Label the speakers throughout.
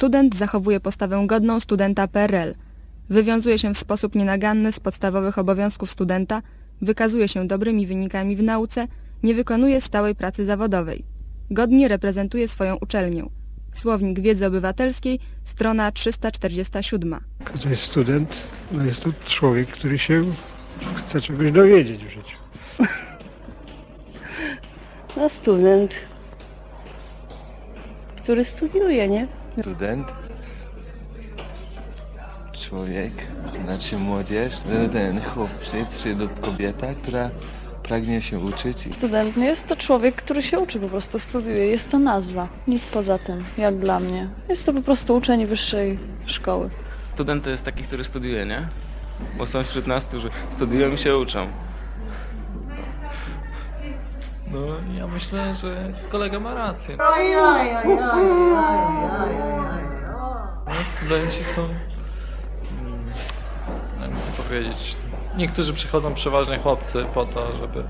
Speaker 1: Student zachowuje postawę godną studenta PRL. Wywiązuje się w sposób nienaganny z podstawowych obowiązków studenta, wykazuje się dobrymi wynikami w nauce, nie wykonuje stałej pracy zawodowej. Godnie reprezentuje swoją uczelnię. Słownik wiedzy obywatelskiej, strona 347.
Speaker 2: To jest student, no jest to człowiek, który się chce czegoś dowiedzieć w życiu.
Speaker 3: No student, który studiuje, nie?
Speaker 4: Student, człowiek, znaczy młodzież, ten chłopczyk czy lub kobieta, która pragnie się uczyć.
Speaker 5: Student no jest to człowiek, który się uczy po prostu, studiuje. Jest to nazwa, nic poza tym, jak dla mnie. Jest to po prostu uczeń wyższej szkoły.
Speaker 6: Student to jest taki, który studiuje, nie? Bo są wśród nas, którzy studiują i się uczą.
Speaker 7: No ja myślę, że kolega ma rację. No, studenci są, mm, jakby to powiedzieć, niektórzy przychodzą przeważnie chłopcy po to, żeby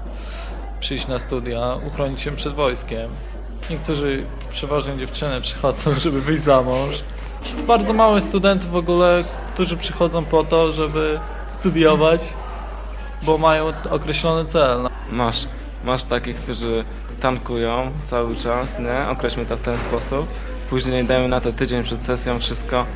Speaker 7: przyjść na studia, uchronić się przed wojskiem. Niektórzy, przeważnie dziewczyny przychodzą, żeby wyjść za mąż. Bardzo mało studentów w ogóle, którzy przychodzą po to, żeby studiować, bo mają określony cel. No,
Speaker 6: Masz, masz takich, którzy tankują cały czas, nie? Określmy to w ten sposób. Później dajmy na to tydzień przed sesją wszystko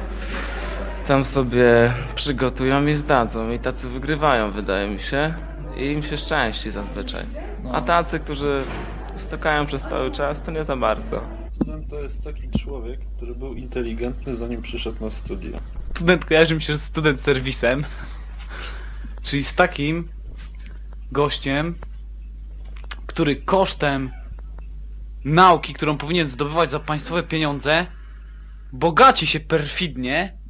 Speaker 6: tam sobie przygotują i zdadzą. I tacy wygrywają, wydaje mi się. I im się szczęści zazwyczaj. A tacy, którzy stokają przez cały czas, to nie za bardzo.
Speaker 8: Student to jest taki człowiek, który był inteligentny zanim przyszedł na studia.
Speaker 9: student kojarzy mi się z student serwisem, czyli z takim gościem, który kosztem nauki, którą powinien zdobywać za państwowe pieniądze, bogaci się perfidnie,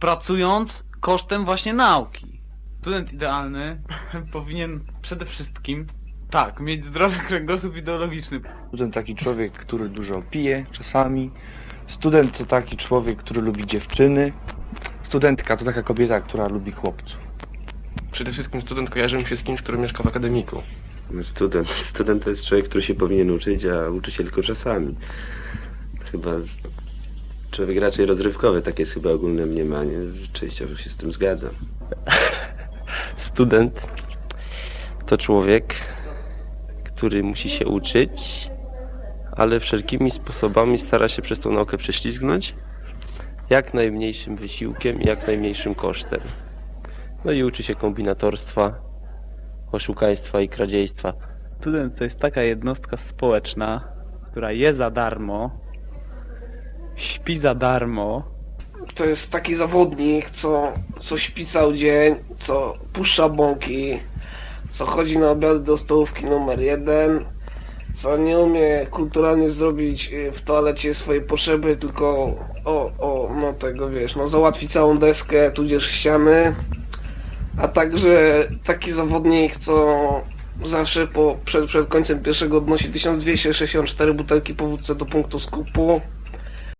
Speaker 9: pracując kosztem właśnie nauki. Student idealny powinien przede wszystkim, tak, mieć zdrowy kręgosłup ideologiczny.
Speaker 10: Student taki człowiek, który dużo pije czasami. Student to taki człowiek, który lubi dziewczyny. Studentka to taka kobieta, która lubi chłopców.
Speaker 11: Przede wszystkim student kojarzy mi się z kimś, który mieszka w akademiku.
Speaker 12: Student. Student to jest człowiek, który się powinien uczyć, a uczy się tylko czasami. Chyba człowiek raczej rozrywkowy, takie jest chyba ogólne mniemanie. Częściowo się z tym zgadzam.
Speaker 11: Student to człowiek, który musi się uczyć, ale wszelkimi sposobami stara się przez tą naukę prześlizgnąć jak najmniejszym wysiłkiem i jak najmniejszym kosztem. No i uczy się kombinatorstwa, oszukaństwa i kradziejstwa.
Speaker 9: Student to jest taka jednostka społeczna, która je za darmo, śpi za darmo,
Speaker 13: To jest taki zawodnik, co, co śpi cały dzień, co puszcza bąki, co chodzi na obiady do stołówki numer jeden, co nie umie kulturalnie zrobić y, w toalecie swoje potrzeby, tylko o, o, no tego wiesz, no załatwi całą deskę, tudzież ściany, a także taki zawodnik, co zawsze po, przed, przed końcem pierwszego odnosi 1264 butelki po wódce do punktu skupu,